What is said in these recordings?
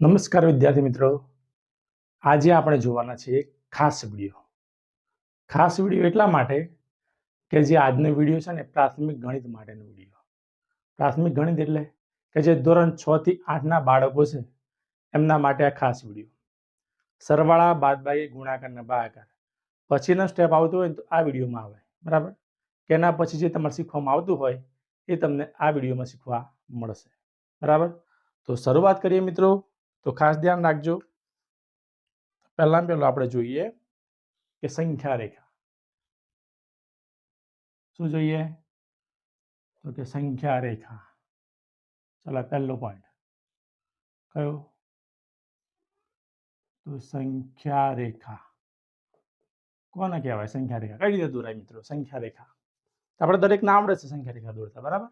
નમસ્કાર વિદ્યાર્થી મિત્રો. આજે આપણે જોવાના છીએ ખાસ વીડિયો. ખાસ વીડિયો એટલા માટે કે જે આજનો વીડિયો છે ને પ્રાથમિક ગણિત માટેનો વીડિયો. પ્રાથમિક ગણિત એટલે કે જે ધોરણ છ થી આઠના બાળકો છે એમના માટે આ ખાસ વીડિયો. સરવાળા બાદબાકી ગુણાકારના ભાગાકાર પછીનો સ્ટેપ આવતો હોય તો આ વિડીયોમાં આવે. બરાબર? કે એના પછી જે તમારે શીખવામાં આવતું હોય એ તમને આ વિડીયોમાં શીખવા મળશે. બરાબર? તો શરૂઆત કરીએ મિત્રો. તો ખાસ ધ્યાન રાખજો. પહેલાં પહેલું આપણે જોઈએ કે સંખ્યા રેખા. શું જોઈએ? તો કે સંખ્યા રેખા. ચાલો પહેલો પોઈન્ટ કયો? તો સંખ્યા રેખા. કોને કહેવાય સંખ્યા રેખા? કઈ રીતે દોરાય મિત્રો? સંખ્યા રેખા. આપણે નામ આવડે છે સંખ્યા રેખા દોરતા, બરાબર?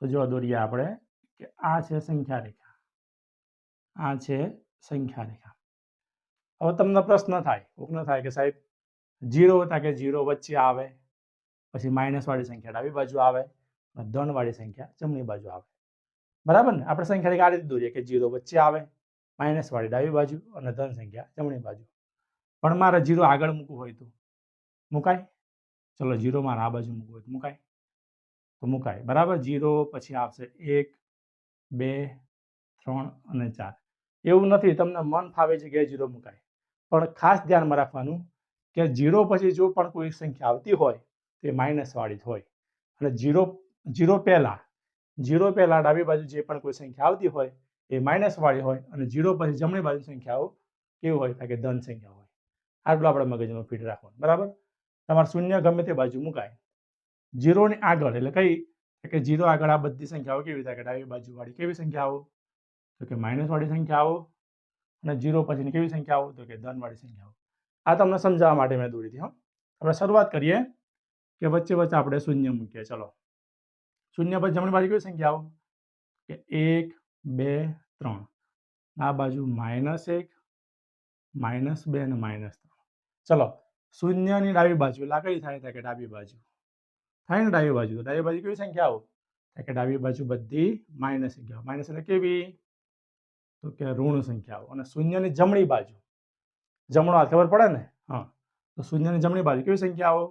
તો જો દોરીએ આપણે કે આ છે સંખ્યા રેખા. આ છે સંખ્યા રેખા. હવે તમને પ્રશ્ન થાય કોકનો થાય કે સાહેબ, જીરો હતા કે જીરો વચ્ચે આવે, પછી માઇનસવાળી સંખ્યા ડાબી બાજુ આવે, અને ધનવાળી સંખ્યા જમણી બાજુ આવે. બરાબર ને? આપણે સંખ્યા રેખા આ રીતે દોરીએ કે જીરો વચ્ચે આવે માઇનસવાળી ડાબી બાજુ, અને ધન સંખ્યા જમણી બાજુ. પણ મારે જીરો આગળ મૂકવું હોય તો? મુકાય? ચલો, જીરો મારે આ બાજુ મૂકવું હોય તો મુકાય? તો મુકાય. બરાબર? જીરો પછી આવશે એક, બે, ત્રણ અને ચાર. એવું નથી, તમને મન ફાવે છે કે જીરો મુકાય. પણ ખાસ ધ્યાનમાં રાખવાનું કે જીરો પછી જો પણ કોઈ સંખ્યા આવતી હોય, તે એ માઇનસવાળી જ હોય. અને જીરો જીરો પહેલાં જીરો પહેલાં ડાબી બાજુ જે પણ કોઈ સંખ્યા આવતી હોય, એ માઇનસવાળી હોય અને જીરો પછી જમણી બાજુ સંખ્યાઓ કેવી હોય? કે ધન સંખ્યા હોય. આટલું આપણે મગજમાં ફીટ રાખવાનું, બરાબર? તમારે શૂન્ય ગમે તે બાજુ મુકાય. જીરોની આગળ, એટલે કઈ? કે જીરો આગળ આ બધી સંખ્યાઓ કેવી કે ડાબી બાજુવાળી કેવી સંખ્યાઓ તો કે માઇનસવાળી સંખ્યાઓ અને જીરો પછીની કેવી સંખ્યાઓ તો કે ધનવાળી સંખ્યાઓ આ તમને સમજાવવા માટે મેં દોરી હતી, હા. આપણે શરૂઆત કરીએ કે વચ્ચે વચ્ચે આપણે શૂન્ય મૂકીએ. ચલો. શૂન્ય પછી જમણી બાજુ કેવી સંખ્યાઓ કે એક, બે, ત્રણ. આ બાજુ માઇનસ એક માઇનસ બે અને માઇનસ ત્રણ. ચલો. શૂન્યની ડાબી બાજુ. એટલે કઈ થાય? કે ડાબી બાજુ. થાય ને ડાબી બાજુ. ડાબી બાજુ કેવી સંખ્યાઓ થાય કે ડાબી બાજુ બધી માઇનસ સંખ્યાઓ માઇનસ એટલે કેવી? તો કે ઋણ સંખ્યાઓ અને શૂન્યની જમણી બાજુ. જમણો હાથ ખબર પડે ને? હા. તો શૂન્યની જમણી બાજુ કેવી સંખ્યાઓ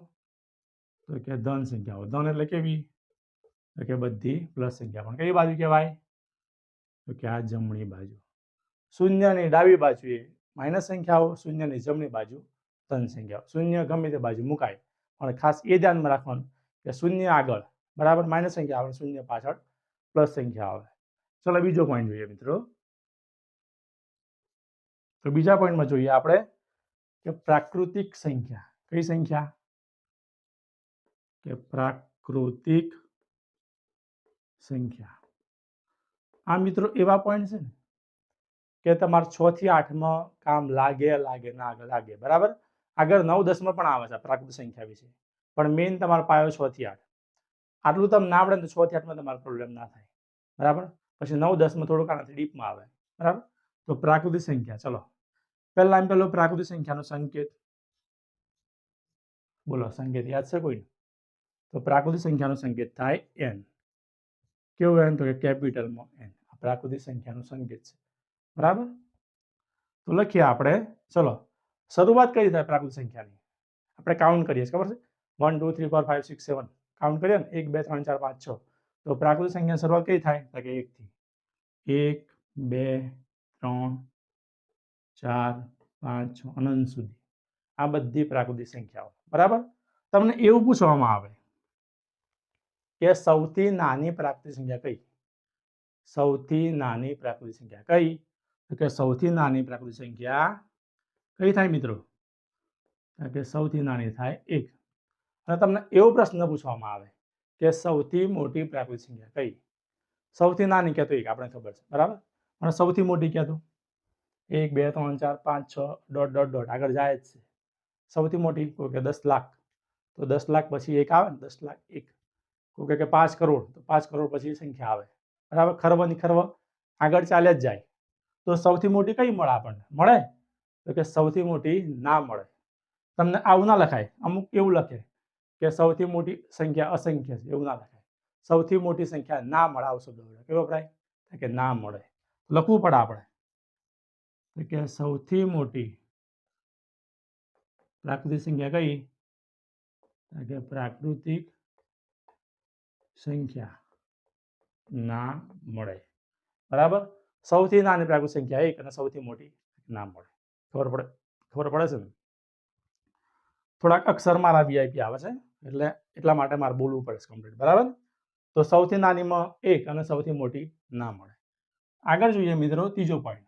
તો કે ધન સંખ્યાઓ ધન એટલે કેવી? તો કે બધી પ્લસ સંખ્યા. પણ કઈ બાજુ કહેવાય? તો કે આ જમણી બાજુ. શૂન્યની ડાબી બાજુએ માઇનસ સંખ્યાઓ શૂન્યની જમણી બાજુ ધન સંખ્યાઓ શૂન્ય ગમે તે બાજુ મુકાય. પણ ખાસ એ ધ્યાનમાં રાખવાનું કે શૂન્ય આગળ. બરાબર? માઇનસ સંખ્યા આવે શૂન્ય પાછળ પ્લસ સંખ્યા આવે. ચલો બીજો પોઈન્ટ જોઈએ મિત્રો. તો બીજા પોઈન્ટમાં જોઈએ આપણે કે પ્રાકૃતિક સંખ્યા. કઈ સંખ્યા? કે પ્રાકૃતિક સંખ્યા. આ મિત્રો એવા પોઈન્ટ છે ને કે તમારે છ થી આઠમાં કામ લાગે લાગે, ના લાગે બરાબર? આગળ નવ, દસમાં પણ આવે છે પ્રાકૃતિક સંખ્યા વિશે. પણ મેઇન તમારો પાયો છ થી આઠ. આટલું તમને ના આવડે તો છ થી આઠમાં તમારો પ્રોબ્લેમ ના થાય. બરાબર? પછી નવ, દસમાં થોડુંક આનાથી ડીપમાં આવે. બરાબર? તો પ્રાકૃતિક સંખ્યા ચલો પહેલા એમ પેલો પ્રાકૃતિક સંખ્યાનો સંકેત બોલો સંકેત યાદ છે કોઈને તો પ્રાકૃતિક સંખ્યાનો સંકેત થાય એન કેવું એન તો કે કેપિટલમાં એન આ પ્રાકૃતિક સંખ્યાનો સંકેત છે બરાબર તો લખીએ આપણે ચલો શરૂઆત કઈ થાય પ્રાકૃતિક સંખ્યાની આપણે કાઉન્ટ કરીએ છીએ ખબર છે one two three four five six seven count કરીએ ને એક બે ત્રણ ચાર પાંચ છ તો પ્રાકૃતિક સંખ્યા શરૂઆત કઈ થાય તો કે એકથી એક બે ત્રણ, ચાર, પાંચ, છ, અનંત સુધી. આ બધી પ્રાકૃતિક સંખ્યાઓ. બરાબર? તમને એવું પૂછવામાં આવે કે સૌથી નાની પ્રાકૃતિક સંખ્યા કઈ? સૌથી નાની પ્રાકૃતિક સંખ્યા કઈ? તો કે સૌથી નાની પ્રાકૃતિક સંખ્યા કઈ થાય મિત્રો? કે સૌથી નાની થાય એક. અને તમને એવો પ્રશ્ન પૂછવામાં આવે કે સૌથી મોટી પ્રાકૃતિક સંખ્યા કઈ? સૌથી નાની કહેતો એક, આપણે ખબર છે. બરાબર? અને સૌથી મોટી કહેતો એક, બે, ત્રણ, ચાર, પાંચ, છ, દોઢ દોઢ દોઢ. આગળ જાય જ છે. સૌથી મોટી કોઈ કે દસ લાખ. તો દસ લાખ પછી એક આવે ને? દસ લાખ એક. કોઈ કે પાંચ કરોડ. તો પાંચ કરોડ પછી સંખ્યા આવે. બરાબર? ખરવ આગળ ચાલે જ જાય. તો સૌથી મોટી કઈ મળે આપણને? મળે? તો કે સૌથી મોટી ના મળે. તમને આવું ના લખાય. અમુક એવું લખે કે સૌથી મોટી સંખ્યા અસંખ્ય છે. એવું ના લખાય. સૌથી મોટી સંખ્યા ના મળે. આવું શબ્દ કેવો વપરાય કે ના મળે. લખવું પડે આપણે. કે સૌથી મોટી પ્રાકૃતિક સંખ્યા કઈ? કે પ્રાકૃતિક સંખ્યા ના મળે. બરાબર? સૌથી નાની પ્રાકૃતિક સંખ્યા એક અને સૌથી મોટી ના મળે. ખબર પડે? ખબર પડે છે ને? થોડાક અક્ષર મારા વીઆઈપી આવે છે, એટલે એટલા માટે મારે બોલવું પડે છે કમ્પ્લીટ બરાબર? તો સૌથી નાનીમાં એક અને સૌથી મોટી ના મળે. આગળ જોઈએ મિત્રો ત્રીજો પોઈન્ટ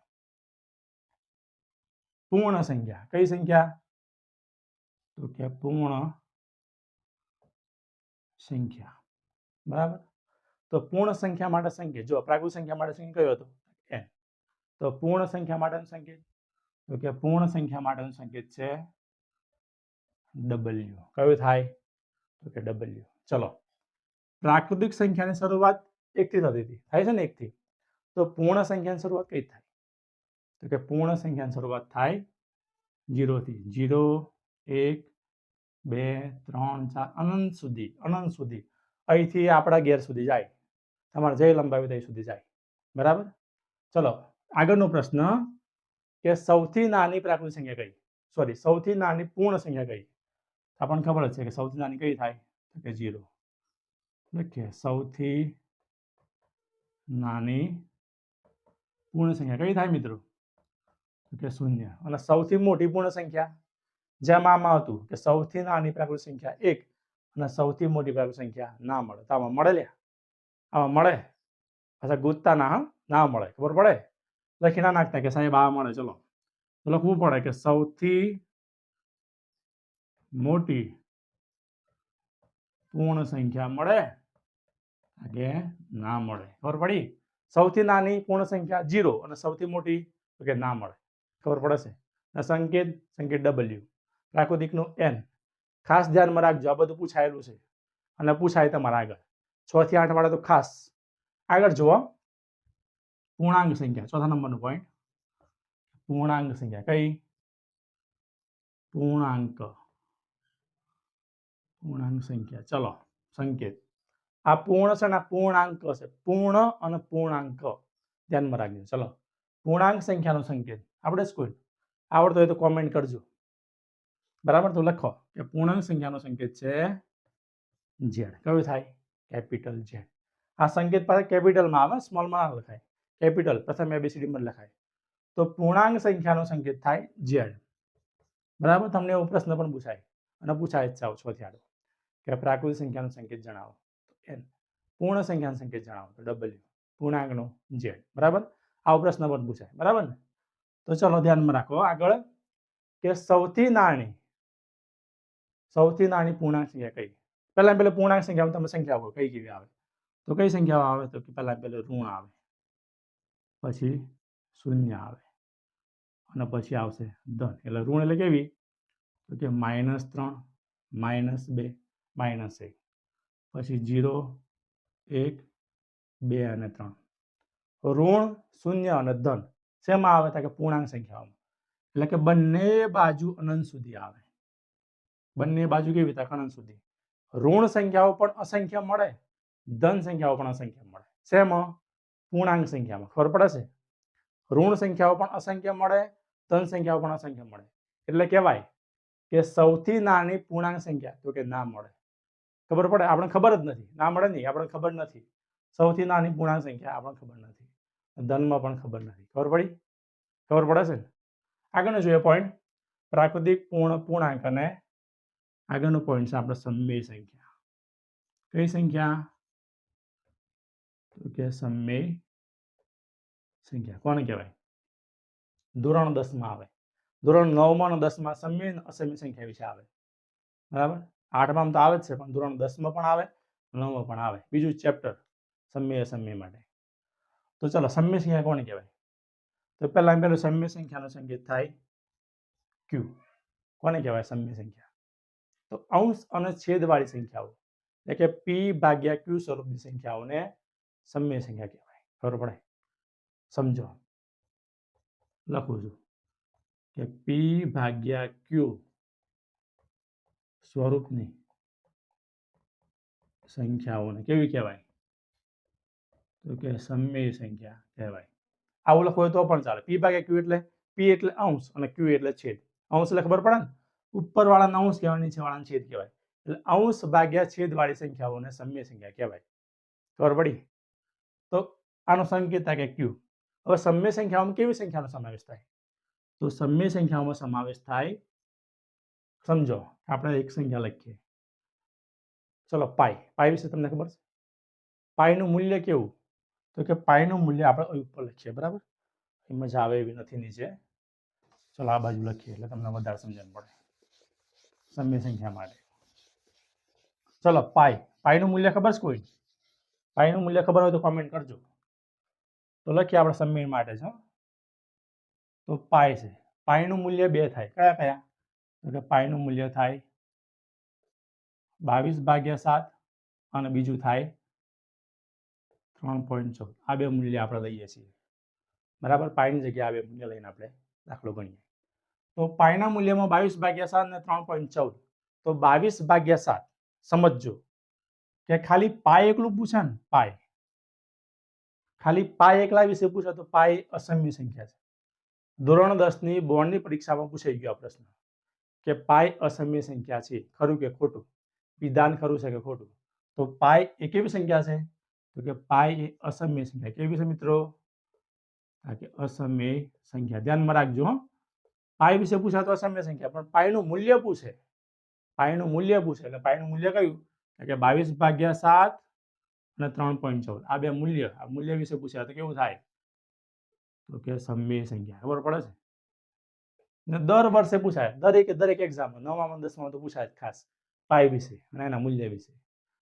પૂર્ણ સંખ્યા. કઈ સંખ્યા? તો કે પૂર્ણ સંખ્યા. બરાબર? તો પૂર્ણ સંખ્યા માટે સંકેત. જો પ્રાગુ સંખ્યા માટે સંકેત કયો હતો? એન તો પૂર્ણ સંખ્યા માટેનો સંકેત. તો કે પૂર્ણ સંખ્યા માટેનો સંકેત છે ડબલ્યુ કયું થાય? તો કે ડબલ્યુ ચલો. પ્રાકૃતિક સંખ્યાની શરૂઆત એકથી થતી હતી. થાય છે ને એકથી તો પૂર્ણ સંખ્યાની શરૂઆત કઈ થાય? તો કે પૂર્ણ સંખ્યાની શરૂઆત થાય જીરોથી જીરો એક, બે, ત્રણ, ચાર, અનંત સુધી અનંત સુધી. અહીંથી આપણા ઘેર સુધી જાય. તમારે જે લંબાવી ત્યાં સુધી જાય. બરાબર? ચલો, આગળનો પ્રશ્ન કે સૌથી નાની પ્રાકૃતિક સંખ્યા કઈ? સોરી સૌથી નાની પૂર્ણ સંખ્યા કઈ? આપણને ખબર છે કે સૌથી નાની કઈ થાય? તો કે જીરો લખીએ સૌથી નાની પૂર્ણ સંખ્યા કઈ થાય મિત્રો? કે શૂન્ય. અને સૌથી મોટી પૂર્ણ સંખ્યા જેમ આમાં હતું કે સૌથી નાની પ્રાકૃતિક સંખ્યા એક અને સૌથી મોટી પ્રાકૃતિક સંખ્યા ના મળે. તો આમાં મળે આમાં મળે. પાછા ગૂંચતા ના ના મળે. ખબર પડે? લખી ના નાખતા કે સાહેબ આ મળે. ચલો. તો લખવું પડે કે સૌથી મોટી પૂર્ણ સંખ્યા મળે કે ના મળે. ખબર પડી? સૌથી નાની પૂર્ણ સંખ્યા જીરો અને સૌથી મોટી તો કે ના મળે. ખબર પડશે? અને સંકેત સંકેત ડબલ્યુ પ્રાકૃતિકનું એન ખાસ ધ્યાનમાં રાખજો, આ બધું પૂછાયેલું છે. અને પૂછાય તમારા આગળ. છ થી આઠ વાળા તો ખાસ. આગળ જુઓ. પૂર્ણાંક સંખ્યા, ચોથા નંબરનું પોઈન્ટ પૂર્ણાંક સંખ્યા કઈ? પૂર્ણાંક. પૂર્ણાંક સંખ્યા. ચલો, સંકેત. આ પૂર્ણ છે ને પૂર્ણાંક છે. પૂર્ણ અને પૂર્ણાંક. ધ્યાનમાં રાખજો. ચલો. પૂર્ણાંક સંખ્યાનો સંકેત. આપણે સ્કૂલ આવડતો હોય તો કોમેન્ટ કરજો. બરાબર? તો લખો કે પૂર્ણાંક સંખ્યાનો સંકેત છે ઝેડ કયું થાય? કેપિટલ ઝેડ આ સંકેત પાસે કેપિટલમાં આવે સ્મોલમાં ના લખાય. કેપિટલ, પ્રથમ એબીસીડીમાં લખાય. તો પૂર્ણાંક સંખ્યાનો સંકેત થાય ઝેડ બરાબર? તમને એવો પ્રશ્ન પણ પૂછાય. અને પૂછાય જ ચાવ છો કે પ્રાકૃતિક સંખ્યાનો સંકેત જણાવો. એન. પૂર્ણ સંખ્યા સંકેત જણાવો તો ડબલ્યુ પૂર્ણાંકનો ઝેડ બરાબર? આવો પ્રશ્ન પણ પૂછાય. બરાબર ને? તો ચલો ધ્યાનમાં રાખો આગળ કે સૌથી નાની સૌથી નાની પૂર્ણાંક સંખ્યા કઈ? પહેલા પહેલા પૂર્ણાંક સંખ્યામાં તમે સંખ્યા આપો, કઈ કેવી આવે? તો કઈ સંખ્યાઓ આવે? તો કે પહેલા પહેલું ઋણ આવે, પછી શૂન્ય આવે, અને પછી આવશે ધન. એટલે ઋણ એટલે કેવી? તો કે માઇનસ ત્રણ માઇનસ બે માઇનસ એક. પછી જીરો, એક, બે અને ત્રણ. ઋણ, શૂન્ય અને ધન શેમાં આવે? તો કે પૂર્ણાંક સંખ્યાઓમાં. એટલે કે બંને બાજુ અનંત સુધી આવે. બંને બાજુ કેવી રીતે? અનંત સુધી. ઋણ સંખ્યાઓ પણ અસંખ્ય મળે, ધન સંખ્યાઓ પણ અસંખ્ય મળે. શેમાં? પૂર્ણાંક સંખ્યામાં. ખબર પડે છે? ઋણ સંખ્યાઓ પણ અસંખ્ય મળે, ધન સંખ્યાઓ પણ અસંખ્ય મળે. એટલે કહેવાય કે સૌથી નાની પૂર્ણાંક સંખ્યા તો કે ના મળે. ખબર પડે? આપણે ખબર જ નથી. ના મળે નહીં. આપણે ખબર નથી. સૌથી નાની પૂર્ણાંક સંખ્યા આપણને ખબર નથી. ધનમાં પણ ખબર નથી. ખબર પડી? ખબર પડે છે ને? આગળનું જોઈએ પોઈન્ટ પ્રાકૃતિક પૂર્ણ પૂર્ણાંક અને આગળનું પોઈન્ટ છે આપણે સમય સંખ્યા. કઈ સંખ્યા? તો કે સમય સંખ્યા. કોને કહેવાય? ધોરણ દસમાં આવે. ધોરણ નવમાં અને દસમાં સમય અને અસમય સંખ્યા વિશે આવે. બરાબર? આઠમાં તો આવે જ છે, પણ ધોરણ દસમાં પણ આવે, નવમાં પણ આવે. બીજું ચેપ્ટર સમ્ય અસમય માટે. તો ચલો, સમ્ય સંખ્યા કોને કહેવાય? તો પહેલાં પહેલું સમ્ય સંખ્યાનો સંકેત થાય ક્યુ કોને કહેવાય સમ્ય સંખ્યા? તો અંશ અને છેદવાળી સંખ્યાઓ, એટલે કે પી ભાગ્યા ક્યુ સ્વરૂપની સંખ્યાઓને સમ્ય સંખ્યા કહેવાય. ખબર પડે? સમજો. લખું છું કે પી ભાગ્યા ક્યુ સ્વરૂપની સંખ્યાઓને કેવી કહેવાય? તો કે સમય સંખ્યા કહેવાય. આવું લખવું હોય તો પણ ચાલે. પી ભાગ્યા ક્યુ એટલે? પી એટલે અંશ અને ક્યુ એટલે છેદ. અંશ એટલે ખબર પડે ને ઉપરવાળાને અંશ કહેવાય, નીચેવાળાને છેદ કહેવાય. એટલે અંશ ભાગ્યા છેદવાળી સંખ્યાઓને સમય સંખ્યા કહેવાય. ખબર પડી? તો આનો સંકેત થાય કે ક્યુ. હવે સમય સંખ્યાઓમાં કેવી સંખ્યાનો સમાવેશ થાય? તો સમય સંખ્યાઓમાં સમાવેશ થાય સમજો, આપણે એક સંખ્યા લખીએ. ચલો પાઈ પાઈ વિશે તમને ખબર છે? પાઈનું મૂલ્ય કેવું? તો કે પાઈનું મૂલ્ય આપણે ઉપર લખીએ, બરાબર? મજા આવે એવી નથી નીચે. ચલો આ બાજુ લખીએ એટલે તમને વધારે સમજણ પડે સમય સંખ્યા માટે. ચલો પાઈ પાઈનું મૂલ્ય ખબર છે કોઈ? પાઈનું મૂલ્ય ખબર હોય તો કોમેન્ટ કરજો. તો લખીએ આપણે સમય માટે છે. તો પાય છે. પાઈનું મૂલ્ય બે થાય. કયા કયા? તો કે પાયનું મૂલ્ય થાય બાવીસ ભાગ્યા સાત અને બીજું થાય ત્રણ પોઈન્ટ ચૌદ આ બે મૂલ્ય આપણે લઈએ છીએ. બરાબર? પાયની જગ્યાએ આ બે મૂલ્ય લઈને આપણે દાખલો ગણીએ. તો પાયના મૂલ્યમાં બાવીસ ભાગ્યા સાત અને ત્રણ પોઈન્ટ ચૌદ. તો બાવીસ ભાગ્યા સાત, સમજજો. કે ખાલી પાય એકલું પૂછે ને, પાય. ખાલી પાય એકલા વિશે પૂછે તો પાય અસમ્ય સંખ્યા છે. ધોરણ દસની બોર્ડની પરીક્ષામાં પૂછાઈ ગયો આ પ્રશ્ન. કે પાય અસમ્ય સંખ્યા છે. ખરું કે ખોટું? વિધાન ખરું છે કે ખોટું? તો પાય એ કેવી સંખ્યા છે? તો કે પાય એ અસમ્ય સંખ્યા. કેવી છે મિત્રો? કે અસમ્ય સંખ્યા. ધ્યાનમાં રાખજો પાય વિશે પૂછા તો અસમ્ય સંખ્યા. પણ પાયનું મૂલ્ય પૂછે પાયનું મૂલ્ય પૂછે એટલે પાયનું મૂલ્ય કયું? કે બાવીસ ભાગ્યા સાત અને ત્રણ પોઈન્ટ ચૌદ. આ બે મૂલ્ય. આ મૂલ્ય વિશે પૂછ્યા તો કેવું થાય? તો કે સમ્ય સંખ્યા. ખબર પડે છે? દર વર્ષે પૂછાય. દરેકે, દરેક એક્ઝામ નવમાં દસમાં તો પૂછાય જ ખાસ. પાય વિશે અને એના મૂલ્ય વિશે.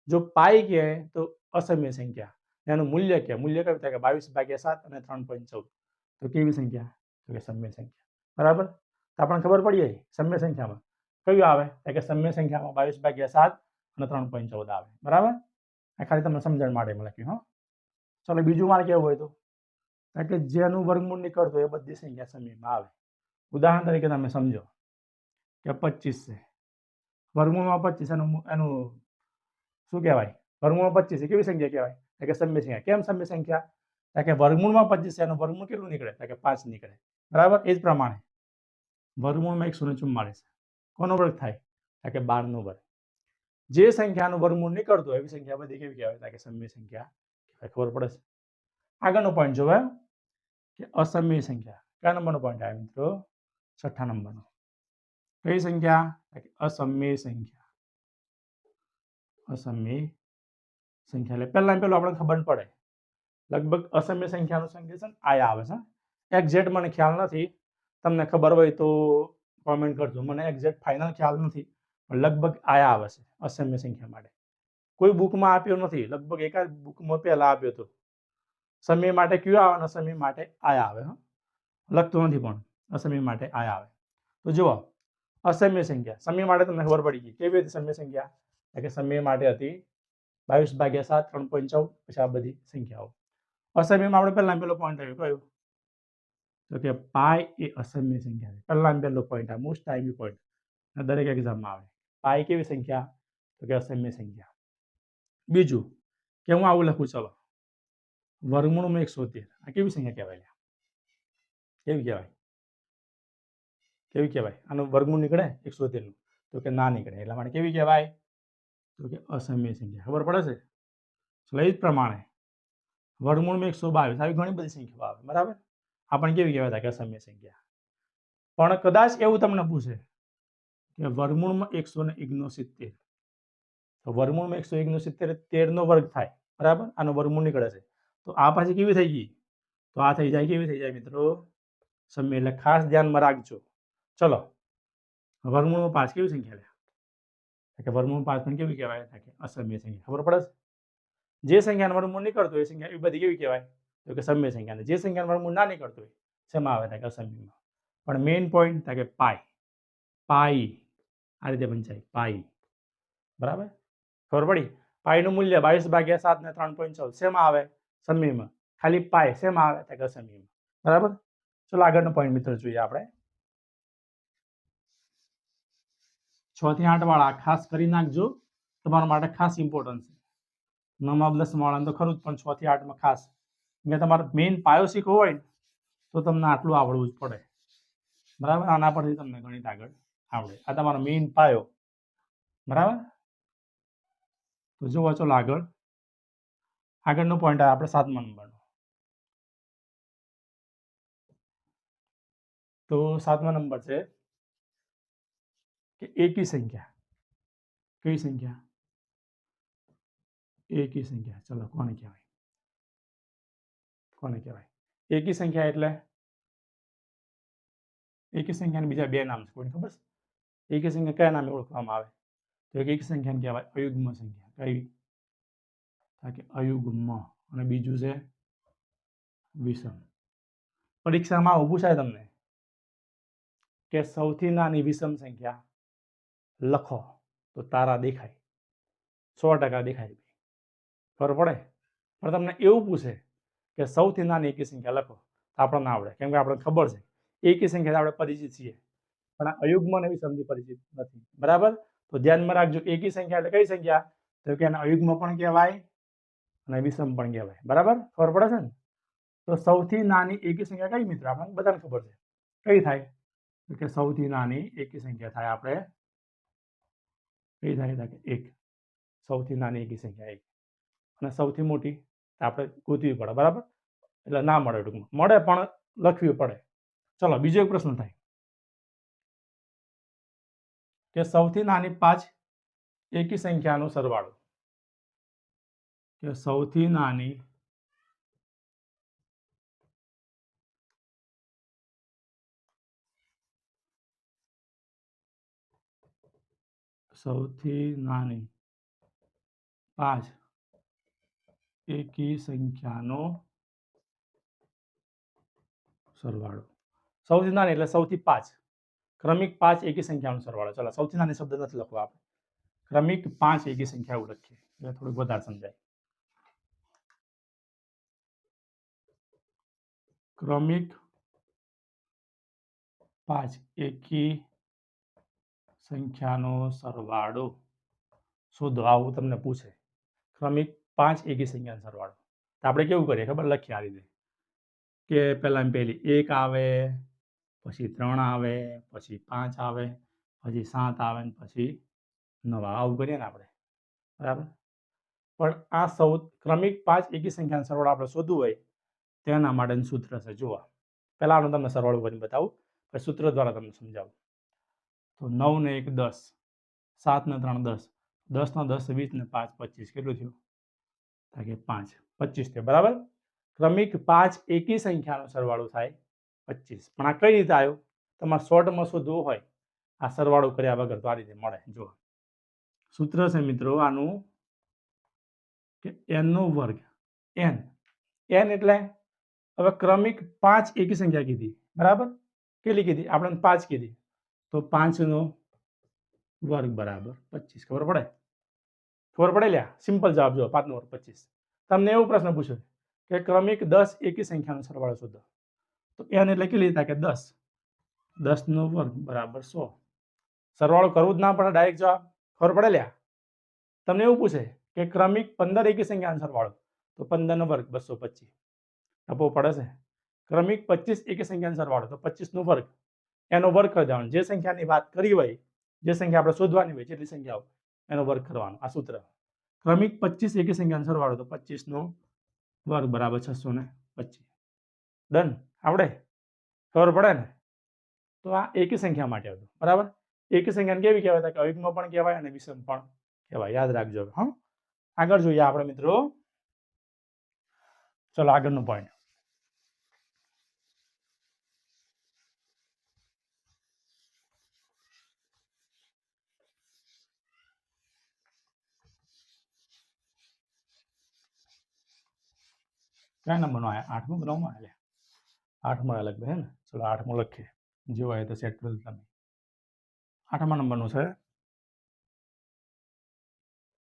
જો પાય કહે તો અસમ્ય સંખ્યા. એનું મૂલ્ય કે મૂલ્ય કયું થાય? કે બાવીસ ભાગ્યા સાત અને ત્રણ પોઈન્ટ ચૌદ. તો કેવી સંખ્યા? તો કે સમ્ય સંખ્યા. બરાબર? તો આપણને ખબર પડી જાય. સમ્ય સંખ્યામાં. કયું આવે? કે સમય સંખ્યામાં બાવીસ ભાગ્યા સાત અને ત્રણ પોઈન્ટ ચૌદ આવે. બરાબર? આ ખાલી તમને સમજણ માટે મેં લખ્યું, હા. ચાલો, બીજું મારે કેવું હોય તો. કે જેનું વર્ગમૂળ નીકળતું એ બધી સંખ્યા સમયમાં આવે. ઉદાહરણ તરીકે તમે સમજો કે પચીસ છે. વર્ગમૂળમાં પચીસ એનું એનું શું કહેવાય? વર્ગમૂળમાં પચીસ કેવી સંખ્યા કહેવાય? તો કે સમ્ય સંખ્યા. કેમ સમ્ય સંખ્યા? કારણ કે વર્ગમૂળમાં પચીસ છે એનું વર્ગમૂળ કેટલું નીકળે? તો કે પાંચ નીકળે. બરાબર? એ જ પ્રમાણે વર્ગમૂળમાં એક શૂન્ય ચુમ્માળીસ કોનો વર્ગ થાય? તો કે બારનો વર્ગ. જે સંખ્યાનું વર્ગમૂળ નીકળતું એવી સંખ્યા બધી કેવી કહેવાય? તો કે સમય સંખ્યા ખબર પડે છે? આગળનો પોઈન્ટ જોવે કે અસમ્ય સંખ્યા. કયા નંબરનો પોઈન્ટ આવે મિત્રો? છઠ્ઠા નંબરનો. કઈ સંખ્યા? અસમ્ય સંખ્યા. અસમ્ય સંખ્યા. એટલે પહેલાં પહેલું આપણને ખબર પડે. લગભગ અસમ્ય સંખ્યાનું સંકેતન આયા આવે છે એક્ઝેક્ટ મને ખ્યાલ નથી. તમને ખબર હોય તો કોમેન્ટ કરજો. મને એક્ઝેક્ટ ફાઇનલ ખ્યાલ નથી. પણ લગભગ આયા આવે છે, અસમ્ય સંખ્યા માટે. કોઈ બુકમાં આપ્યો નથી. લગભગ એકાદ બુકમાં પહેલા આપ્યો હતો સમય માટે કયું આવે અને સમય માટે આયા આવે, હા. લખતું નથી પણ. અસમય માટે આ આવે. તો જુઓ, અસમ્ય સંખ્યા. સમય માટે તમને ખબર પડી ગઈ. કેવી હતી સમય સંખ્યા? કે સમય માટે હતી બાવીસ ભાગ્યા સાત, ત્રણ પોઈન્ટ ચૌદ, પછી આ બધી સંખ્યાઓ. અસમ્યમાં આપણે પહેલા પહેલો પોઈન્ટ આવ્યો કયો? તો કે પાય એ અસમ્ય સંખ્યા છે. પહેલાં પહેલો પોઈન્ટ આ મોસ્ટ ટાઈમી પોઈન્ટ દરેક એક્ઝામમાં આવે. પાય કેવી સંખ્યા? તો કે અસમ્ય સંખ્યા. બીજું, કે હું આવું લખું, ચલો. વર્ગમૂળમાં એકસો તેર આ કેવી સંખ્યા કહેવાય? કેવી કહેવાય? કેવી કહેવાય? આનું વર્ગમૂળ નીકળે એકસો તેરનું. તો કે ના નીકળે. એટલા માટે કેવી કહેવાય? તો કે અસમ્ય સંખ્યા. ખબર પડે છે? ચલો એ જ પ્રમાણે. વર્ગમૂળમાં એકસો બાવીસ. આવી ઘણી બધી સંખ્યાઓ આવે. બરાબર? આપણને કેવી કહેવાય કે અસમ્ય સંખ્યા? પણ કદાચ એવું તમને પૂછે કે વર્ગમૂળમાં એકસો ને સિત્તેર. તો વર્ગમૂળમાં એકસો ઓગણસિત્તેર તેરનો વર્ગ થાય. બરાબર? આનો વર્ગમૂળ નીકળે છે. તો આ પાછી કેવી થઈ ગઈ? તો આ થઈ જાય, કેવી થઈ જાય મિત્રો? સમય એટલે ખાસ ધ્યાનમાં રાખજો. ચલો. વર્ગમૂળમાં પાંચ કેવી સંખ્યા લે? કે વર્ગમૂળમાં પાંચ પણ કેવી કહેવાય? કે અસમ્ય સંખ્યા. ખબર પડે જે સંખ્યાનું વર્ગમૂળ નીકળતું એ સંખ્યા એ બધી કેવી કહેવાય? તો કે સમ્ય સંખ્યા જે સંખ્યાનું વર્ગમૂળ ના નીકળતું હોય, શેમાં આવે? કે અસમ્યમાં. પણ મેઇન પોઈન્ટ તો કે પાય પાઈ આ રીતે વંચાય પાઈ બરાબર? ખબર પડી? પાઈનું મૂલ્ય બાવીસ ભાગ્યા સાત ને ત્રણ પોઈન્ટ ચૌદ શેમાં આવે? સમયમાં. ખાલી પાય શેમાં આવે? તો કે સમયમાં બરાબર? ચલો આગળનો પોઈન્ટ મિત્રો જોઈએ આપણે. છ થી આઠ વાળા, ખાસ કરી નાખજો. તમારા માટે ખાસ ઇમ્પોર્ટન્ટ છે. નવમાં દસ વાળા તો ખરું જ, પણ છ થી આઠમાં ખાસ. કે તમારે મેઇન પાયો શીખવો હોય તો તમને આટલું આવડવું જ પડે. બરાબર? આના પરથી તમને ગણિત આગળ આવડે. આ તમારો મેઇન પાયો. બરાબર? તો જુઓ ચલો આગળ. આગળનો પોઈન્ટ આવે, આપણે સાતમા નંબરનો. તો સાતમા નંબર છે. કે એકી સંખ્યા કઈ સંખ્યા એકી સંખ્યા ચલો કોને કહેવાય કોને કહેવાય એકી સંખ્યા એટલે એકી સંખ્યાને બીજા બે નામ છે કોઈને ખબર છે એકી સંખ્યા કયા નામે ઓળખવામાં આવે તો એક સંખ્યાને કહેવાય અયુગ્મ સંખ્યા કઈ કે અયુગ્મ અને બીજું છે વિષમ પરીક્ષામાં ઊભું થાય તમને? કે સૌથી નાની વિષમ સંખ્યા લખો, તો તારા દેખાય. સો ટકા દેખાય. ખબર પડે? પણ તમને એવું પૂછે કે સૌથી નાની એકી સંખ્યા લખો, તો આપણને ના આવડે. કેમ કે આપણને ખબર છે, એકી સંખ્યા આપણે પરિચિત છીએ. પણ અયુગ્મ એવી સમજી પરિચિત નથી. બરાબર? તો ધ્યાનમાં રાખજો એકી સંખ્યા એટલે કઈ સંખ્યા? તો કે એને અયુગ્મ પણ કહેવાય અને વિષમ પણ કહેવાય. બરાબર? ખબર પડે છે ને? તો સૌથી નાની એકી સંખ્યા કઈ મિત્ર? આપણને બધાને ખબર છે. કઈ થાય? કે સૌથી નાની એકી સંખ્યા થાય આપણે કઈ તો કે એક સૌથી નાની એકી સંખ્યા એક. અને સૌથી મોટી આપણે ગોતવી પડે, બરાબર? એટલે ના મળે ટૂંકમાં. મળે પણ લખવી પડે. ચલો, બીજો એક પ્રશ્ન થાય. કે સૌથી નાની પાંચ એકી સંખ્યાનો સરવાળો. કે સૌથી નાની સૌથી નાની પાંચ. એકી સંખ્યાનો સરવાળો. સૌથી નાની એટલે સૌથી પાંચ. ક્રમિક પાંચ એકી સંખ્યાનો સરવાળો. ચલો, સૌથી નાની શબ્દ નથી લખવો આપણે. ક્રમિક પાંચ એકી સંખ્યા એવું લખીએ. એટલે થોડુંક વધારે સમજાય. ક્રમિક પાંચ એકી સંખ્યાનો સરવાળો શોધો આવું તમને પૂછે. ક્રમિક પાંચ એકી સંખ્યાનો સરવાળો. તો આપણે કેવું કરીએ? ખબર? લખીએ આ રીતે. કે પહેલાં પહેલી એક આવે, પછી ત્રણ આવે, પછી પાંચ આવે, પછી સાત આવે ને પછી નવા આવું. કરીએ ને આપણે. બરાબર? પણ આ સૌ ક્રમિક પાંચ એકી સંખ્યાનો સરવાળો આપણે શોધવું હોય, તેના માટેનું સૂત્ર છે. જોવા પહેલાં આનું તમને સરવાળો કરીને બતાવું, પછી સૂત્ર દ્વારા તમને સમજાવું. તો નવ ને એક દસ સાત ને ત્રણ દસ, દસનો દસ વીસ ને પાંચ, પચીસ, કેટલું થયું? કે પાંચ, પચીસ થયું, બરાબર? ક્રમિક પાંચ એકી સંખ્યાનો સરવાળો થાય પચીસ. પણ આ કઈ રીતે આવ્યો? તમારે શોર્ટમાં શોધવું હોય, આ સરવાળો કર્યા વગર તો આ રીતે મળે. જો સૂત્ર છે મિત્રો આનું કે એનનો વર્ગ એન એન એટલે હવે ક્રમિક પાંચ એકી સંખ્યા કીધી, બરાબર? કેટલી કીધી? આપણે પાંચ કીધી. તો પાંચનો વર્ગ બરાબર પચીસ. ખબર પડે? ખબર પડે લ્યા? સિમ્પલ જવાબ જો પાંચનો વર્ગ પચીસ. તમને એવો પ્રશ્ન પૂછ્યો કે ક્રમિક દસ એકી સંખ્યાનો સરવાળો શોધો. તો એને એટલે લીધા કે દસ? દસનો વર્ગ બરાબર સો. સરવાળો કરવું જ ના પડે ડાયરેક્ટ જવાબ. ખબર પડે લ્યા? તમને એવું પૂછે કે ક્રમિક પંદર એકી સંખ્યાનો સરવાળો. તો પંદરનો વર્ગ બસો પચીસ. ટપો પડે છે. ક્રમિક પચીસ એકી સંખ્યાનો સરવાળો, તો પચીસનો વર્ગ એનો વર્ગ કરી દેવાનો જે સંખ્યાની વાત કરી હોય, જે સંખ્યા આપણે શોધવાની હોય, જેટલી સંખ્યાઓ એનો વર્ગ કરવાનો આ સૂત્ર. ક્રમિક પચીસ એકી સંખ્યાનો સરવાળો તો પચીસનો વર્ગ બરાબર છસો ને પચીસ. ડન આવડે? ખબર પડે ને? તો આ એકી સંખ્યા માટે હતું બરાબર? એકી સંખ્યાને કેવી કહેવાય? કે અયુગ્મ પણ કહેવાય અને વિષમ પણ કહેવાય. યાદ રાખજો હા? આગળ જોઈએ આપણે મિત્રો. ચલો આગળનો પોઈન્ટ કયા નંબરનો આયા? આઠમો કે આવ્યા આઠમો અલગ હે ને? ચલો આઠમો લખીએ. જેવો હોય તો સેટ કરી તમે. આઠમા નંબરનું છે.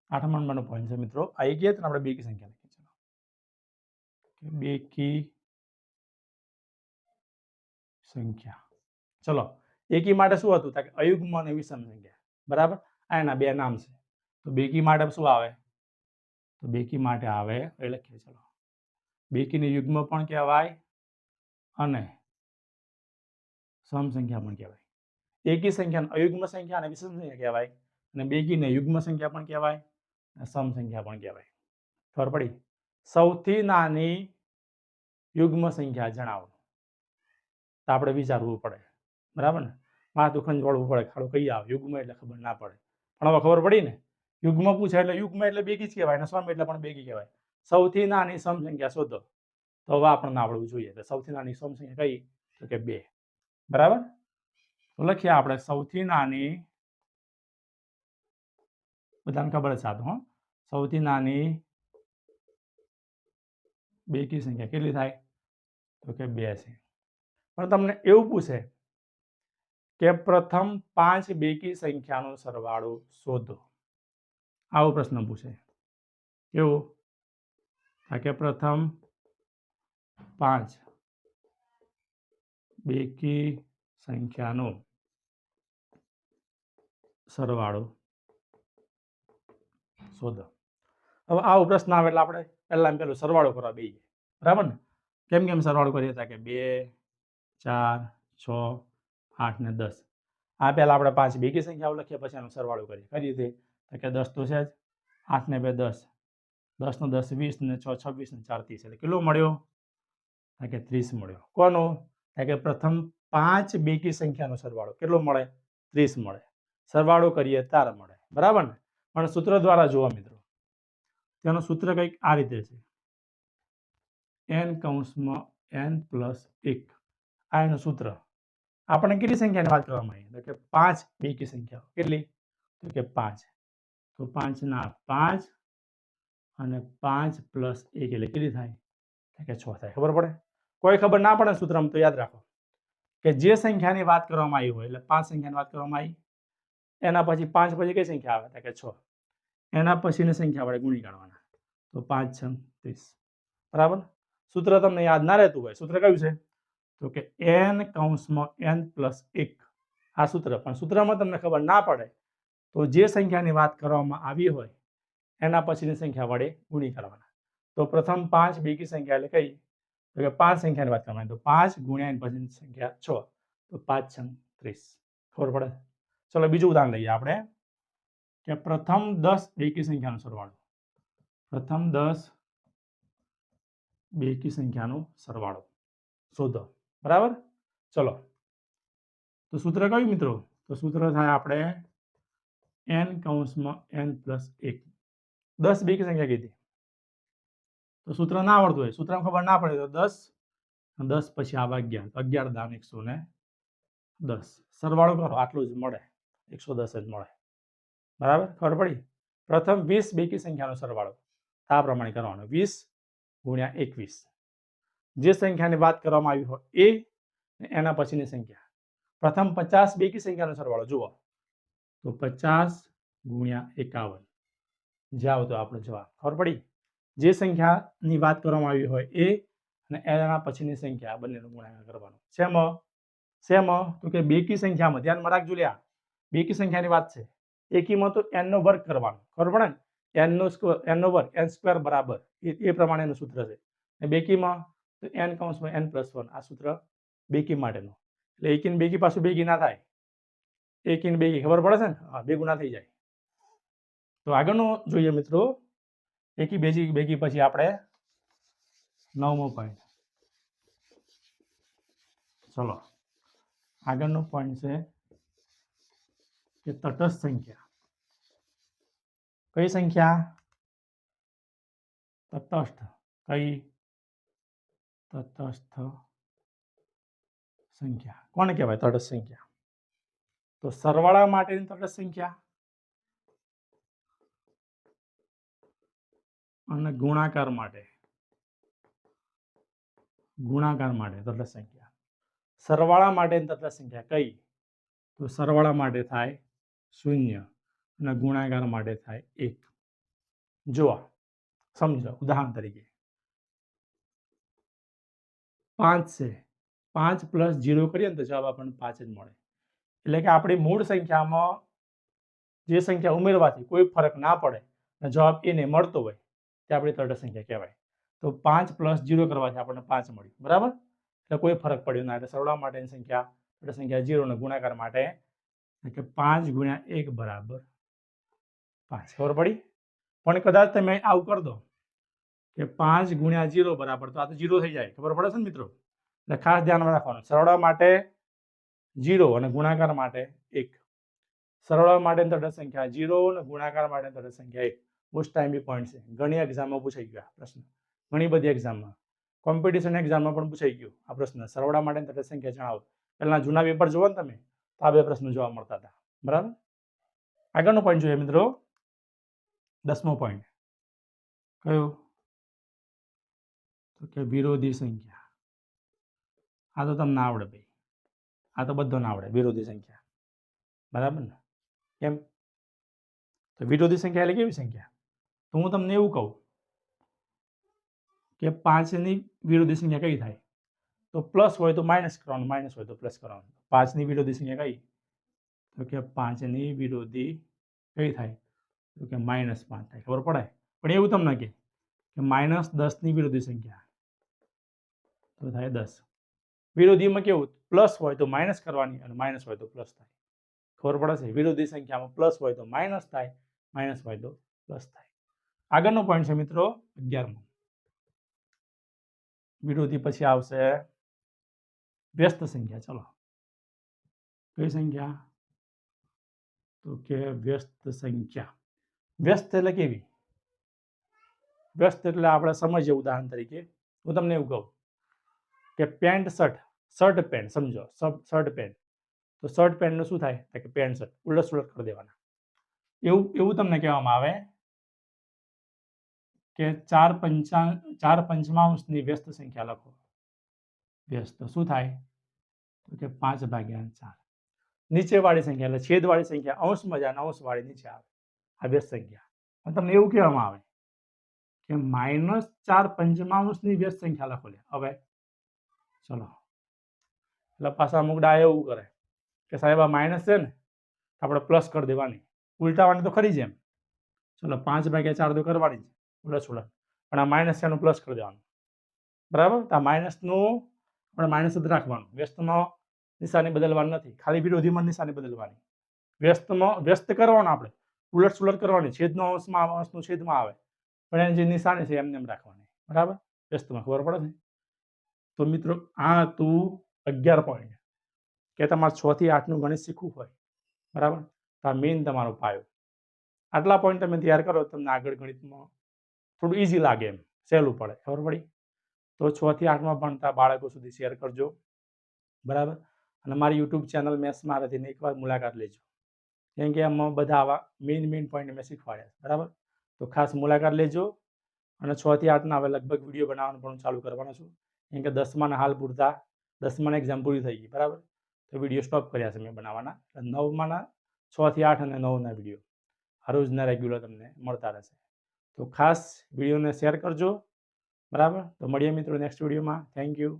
આઠમા નંબરનો પોઈન્ટ છે મિત્રો. આવી ગયા તો આપણે બે કી સંખ્યા લખીએ ચલો. બે કી સંખ્યા. ચલો એકી માટે શું હતું? કે અયુગ્મ અને વિષમ સંખ્યા. બરાબર? આ એના બે નામ છે. તો બેકી માટે શું આવે? તો બેકી માટે આવે, એ લખીએ. ચલો. બેકીને યુગ્મ પણ કહેવાય અને સમ સંખ્યા પણ કહેવાય. એકી સંખ્યાને અયુગ્મ સંખ્યા અને વિષમ સંખ્યા કહેવાય અને બેકીને યુગ્મ સંખ્યા પણ કહેવાય અને સમ પણ કહેવાય. ખબર પડી? સૌથી નાની યુગ્મ સંખ્યા જણાવો. તો આપણે વિચારવું પડે. બરાબર ને? માથું ખંજવાળવું પડે, ખાડું કઈ આવે? યુગ્મ એટલે ખબર ના પડે. પણ હવે ખબર પડી ને? યુગ્મ પૂછે એટલે યુગ્મ એટલે બેગી જ કહેવાય અને સમ એટલે પણ બેગી કહેવાય. સૌથી નાની સમ સંખ્યા શોધો. તો હવે આપણને આવડવું જોઈએ તો સૌથી નાની સમ સંખ્યા કઈ? તો કે બે. બરાબર? તો લખીએ આપણે સૌથી નાની બધાને ખબર જ સાધુ હો. સૌથી નાની બે કી સંખ્યા કેટલી થાય? તો કે બે છે. પણ તમને એવું પૂછે કે પ્રથમ પાંચ બેકી સંખ્યાનો સરવાળો શોધો. આવો પ્રશ્ન પૂછે. કેવું? આ પ્રથમ પાંચ. બેકી સંખ્યાનો સરવાળો શોધો. હવે આવો પ્રશ્ન આવે એટલે આપણે પહેલાં પહેલું સરવાળો કરવા બે બરાબર ને? કેમ કેમ સરવાળો કરીએ હતા કે બે, ચાર, છ, આઠ ને દસ. આ પહેલાં આપણે પાંચ બેકી સંખ્યાઓ લખીએ, પછી એનો સરવાળો કરીએ. કઈ રીતે? કે દસ તો છે જ. આઠ ને બે દસ. દસ ને દસ, વીસ ને છ, છવ્વીસ ને ચાર ત્રીસ એટલે કેટલો મળ્યો? કે ત્રીસ મળ્યો. કોનો? કે પ્રથમ પાંચ બેકી સંખ્યાનો સરવાળો. કેટલો મળે? ત્રીસ મળે. સરવાળો કરીએ તાર મળે. બરાબર ને? પણ સૂત્ર દ્વારા જોવા મિત્રો. તેનું સૂત્ર કંઈક આ રીતે છે. એન કૌંસમાં એન પ્લસ એક. આ એનું સૂત્ર. આપણે કેટલી સંખ્યાની વાત કરવામાં આવી? તો કે પાંચ બેકી સંખ્યાઓ. કેટલી? તો કે પાંચ. તો પાંચના પાંચ અને પાંચ પ્લસ એક એટલે કેટલી થાય? કે છ થાય, ખબર પડે? કોઈ ખબર ના પડે સૂત્રમાં, તો યાદ રાખો કે જે સંખ્યાની વાત કરવામાં આવી હોય, એટલે પાંચ સંખ્યાની વાત કરવામાં આવી, એના પછી પાંચ પછી કઈ સંખ્યા આવે? કે છ. એના પછીની સંખ્યા આપણે ગુણી કાઢવાના. તો પાંચ છ ત્રીસ. બરાબર? સૂત્ર તમને યાદ ના રહેતું હોય, સૂત્ર કયું છે? તો કે એન કૌંસમાં એન પ્લસ એક. આ સૂત્ર. પણ સૂત્રમાં તમને ખબર ના પડે, તો જે સંખ્યાની વાત કરવામાં આવી હોય એના પછીની સંખ્યા વડે ગુણી કરવાના તો પ્રથમ પાંચ બેકી સંખ્યા એટલે કઈ તો કે પાંચ સંખ્યાની વાત કરવાની તો પાંચ ગુણ્યા એની પછીની સંખ્યા છ તો પાંચ છ ત્રીસ ખબર પડે ચલો બીજું ઉદાહરણ લઈએ આપણે કે પ્રથમ દસ બેકી સંખ્યાનો સરવાળો પ્રથમ દસ બેકી સંખ્યાનો સરવાળો શોધો બરાબર ચલો તો સૂત્ર કયું મિત્રો તો સૂત્ર થાય આપણે એન કૌંસમાં એન પ્લસ એક દસ બેકી સંખ્યા કીધી. તો સૂત્ર ના આવડતું હોય. સૂત્રમાં ખબર ના પડે તો દસ દસ પછી આવા અગિયાર અગિયાર દાન એકસો ને દસ. સરવાળો કરો. આટલું જ મળે. એકસો દસ જ મળે. બરાબર? ખબર પડી? પ્રથમ વીસ બેકી સંખ્યાનો સરવાળો. આ પ્રમાણે કરવાનો. વીસ ગુણ્યા એકવીસ. જે સંખ્યાની વાત કરવામાં આવી હોય એ એના પછીની સંખ્યા. પ્રથમ પચાસ બેકી સંખ્યાનો સરવાળો. જુઓ. તો પચાસ ગુણ્યા એકાવન. જાઓ તો આપણો જવાબ. ખબર પડી? જે સંખ્યાની વાત કરવામાં આવી હોય એ અને એના પછીની સંખ્યા બંનેનો ગુણાકાર કરવાનો. શેમ શેમ તો કે બેકી સંખ્યામાં, ધ્યાનમાં રાખજો લ્યા. બેકી સંખ્યાની વાત છે. એકીમાં તો એનનો વર્ગ કરવાનો. ખબર પડે ને? એનનો સ્ક્વેર એનનો વર્ગ એન સ્ક્વેર બરાબર. એ પ્રમાણેનું સૂત્ર છે. અને બેકીમાં તો એન કૌંસમાં એન પ્લસ વન આ સૂત્ર બેકી માટેનું. એટલે એકીને બેકી પાછું બેકી ના થાય. એકીને બેગી ખબર પડે છે ને? હા, બે ગુણા થઈ જાય. તો આગળનો જોઈએ મિત્રો, એકી બેજી બેગી પછી આપણે નવમો પોઈન્ટ ચલો, આગળનો પોઈન્ટ છે કે તટસ્થ સંખ્યા. કઈ સંખ્યા? તટસ્થ. કઈ? તટસ્થ સંખ્યા. કોને કહેવાય તટસ્થ સંખ્યા? તો સરવાળા માટેની તટસ્થ સંખ્યા. અને ગુણાકાર માટે. ગુણાકાર માટે તટસ્થ સંખ્યા સરવાળા માટે તટસ્થ સંખ્યા કઈ? તો સરવાળા માટે થાય શૂન્ય અને ગુણાકાર માટે થાય એક. જોવા સમજો, ઉદાહરણ તરીકે. પાંચ છે. પાંચ પ્લસ જીરો કરીએ ને તો જવાબ આપણને પાંચ જ મળે. એટલે કે આપણી મૂળ સંખ્યામાં જે સંખ્યા ઉમેરવાથી કોઈ ફરક ના પડે અને જવાબ એને મળતો હોય તે આપણી તટસ્થ સંખ્યા કહેવાય. તો પાંચ પ્લસ જીરો કરવાથી આપણને પાંચ મળ્યું. બરાબર? એટલે કોઈ ફરક પડ્યો ના. એટલે સરવાળા માટેની સંખ્યા, એટલે સંખ્યા જીરોનો ગુણાકાર માટે એટલે પાંચ ગુણ્યા એક બરાબર પાંચ. ખબર પડી? પણ કદાચ તમે આવું કરી દો કે પાંચ ગુણ્યા જીરો બરાબર, તો આ તો જીરો થઈ જાય. ખબર પડે છે ને મિત્રો? એટલે ખાસ ધ્યાનમાં રાખવાનું. સરવાળા માટે જીરો અને ગુણાકાર માટે એક. સરવાળા માટે તટસ્થ સંખ્યા જીરો અને ગુણાકાર માટે તટસ્થ સંખ્યા એક. મોસ્ટ ટાઈમ પોઈન્ટ છે. ઘણી એક્ઝામમાં પૂછાઈ ગયો આ પ્રશ્ન. ઘણી બધી એક્ઝામમાં કોમ્પિટિશન એક્ઝામમાં પણ પૂછાઈ ગયો આ પ્રશ્ન. સરવાળા માટે તટસ્થ સંખ્યા જણાવો. પહેલાં જૂના પેપર જુઓ ને તમે, તો આ બે પ્રશ્નો જોવા મળતા હતા. બરાબર? આગળનો પોઈન્ટ જોઈએ મિત્રો. દસમો પોઈન્ટ કયો? તો કે વિરોધી સંખ્યા. આ તો તમને આવડે ભાઈ. આ તો બધો ના આવડે, વિરોધી સંખ્યા. બરાબર ને? કેમ? તો વિરોધી સંખ્યા એટલે કેવી સંખ્યા? તો હું તમને એવું કહું કે પાંચની વિરોધી સંખ્યા કઈ થાય? તો પ્લસ હોય તો માઇનસ કરવાનું, માઇનસ હોય તો પ્લસ કરવાનું. પાંચની વિરોધી સંખ્યા કઈ? તો કે પાંચની વિરોધી કઈ થાય? તો કે માઇનસ પાંચ થાય. ખબર પડે પણ એવું તમને કે કે માઇનસ દસની વિરોધી સંખ્યા. તો થાય દસ. વિરોધીમાં કેવું? પ્લસ હોય તો માઇનસ કરવાની અને માઇનસ હોય તો પ્લસ થાય. ખબર પડે છે? વિરોધી સંખ્યામાં પ્લસ હોય તો માઇનસ થાય, માઇનસ હોય તો પ્લસ થાય. આગળનો પોઈન્ટ છે મિત્રો અગિયારમો. વિરોધી પછી આવશે વ્યસ્ત સંખ્યા, ચલો. કઈ સંખ્યા? તો કે વ્યસ્ત સંખ્યા. વ્યસ્ત એટલે કેવી? વ્યસ્ત એટલે આપણે સમજીએ ઉદાહરણ તરીકે. હું તમને એવું કહું કે પેન્ટ શર્ટ શર્ટ પેન્ટ, સમજો, શર્ટ પેન્ટ. તો શર્ટ પેન્ટનું શું થાય? કે પેન્ટ શર્ટ ઉલટ સુલટ કરી દેવાના. એવું એવું તમને કહેવામાં આવે કે ચાર પંચા, ચાર પંચમાંશની વ્યસ્ત સંખ્યા લખો. વ્યસ્ત શું થાય? તો કે પાંચ ભાગ્યા ચાર. નીચેવાળી સંખ્યા એટલે છેદવાળી સંખ્યા અંશ મજાના અંશવાળી નીચે આવે. આ વ્યસ્ત સંખ્યા. તમને એવું કહેવામાં આવે કે માઇનસ ચાર પંચમાંશની વ્યસ્ત સંખ્યા લખો લે હવે ચલો. એટલે પાછા ડાય એવું કરે કે સાહેબ, આ માઇનસ છે ને આપણે પ્લસ કરી દેવાની. ઉલટાવાની તો ખરી જ એમ. ચલો, પાંચ ભાગ્યા ચાર તો કરવાની જ. ઉલટ સુલટ. પણ આ માઇનસ છે એનું પ્લસ કરી દેવાનું. બરાબર? તો આ માઇનસનું આપણે માઇનસ જ રાખવાનું. વ્યસ્તમાં નિશાની બદલવાની નથી. ખાલી વિરોધીમાં નિશાની બદલવાની. વ્યસ્તમાં વ્યસ્ત કરવાનું આપણે. ઉલટ સુલટ કરવાની. છેદનો અંશમાં, અંશનું છેદમાં આવે. પણ એની જે નિશાની છે એમને એમ રાખવાની. બરાબર? વ્યસ્તમાં ખબર પડે છે? તો મિત્રો, આ હતું અગિયાર પોઈન્ટ કે તમારે છ થી આઠનું ગણિત શીખવું હોય. બરાબર? તો આ મેઇન તમારો પાયો. આટલા પોઈન્ટ તમે તૈયાર કરો, તમને આગળ ગણિતમાં થોડું ઇઝી લાગે એમ, સહેલું પડે, ખબર પડી? તો છ થી આઠમાં ભણતા બાળકો સુધી શેર કરજો, બરાબર? અને મારી યુટ્યુબ ચેનલ મેથ્સ મારાથીને એકવાર મુલાકાત લેજો. કેમ કે એમાં બધા આવા મેઇન મેઇન પોઈન્ટ મેં શીખવાડ્યા બરાબર? તો ખાસ મુલાકાત લેજો અને છ થી આઠના હવે લગભગ વીડિયો બનાવવાનું પણ ચાલુ કરવાનો છું. કેમ કે દસમાના હાલ પૂરતા દસમાની એક્ઝામ પૂરી થઈ ગઈ, બરાબર? તો વીડિયો સ્ટોપ કર્યા છે મેં બનાવવાના. નવમાંના નવમાના છ થી આઠ અને નવના વીડિયો. હરોજના રેગ્યુલર તમને મળતા રહેશે. તો ખાસ વિડીયોને શેર કરજો. બરાબર? તો મળીએ મિત્રો નેક્સ્ટ વિડીયોમાં. Thank you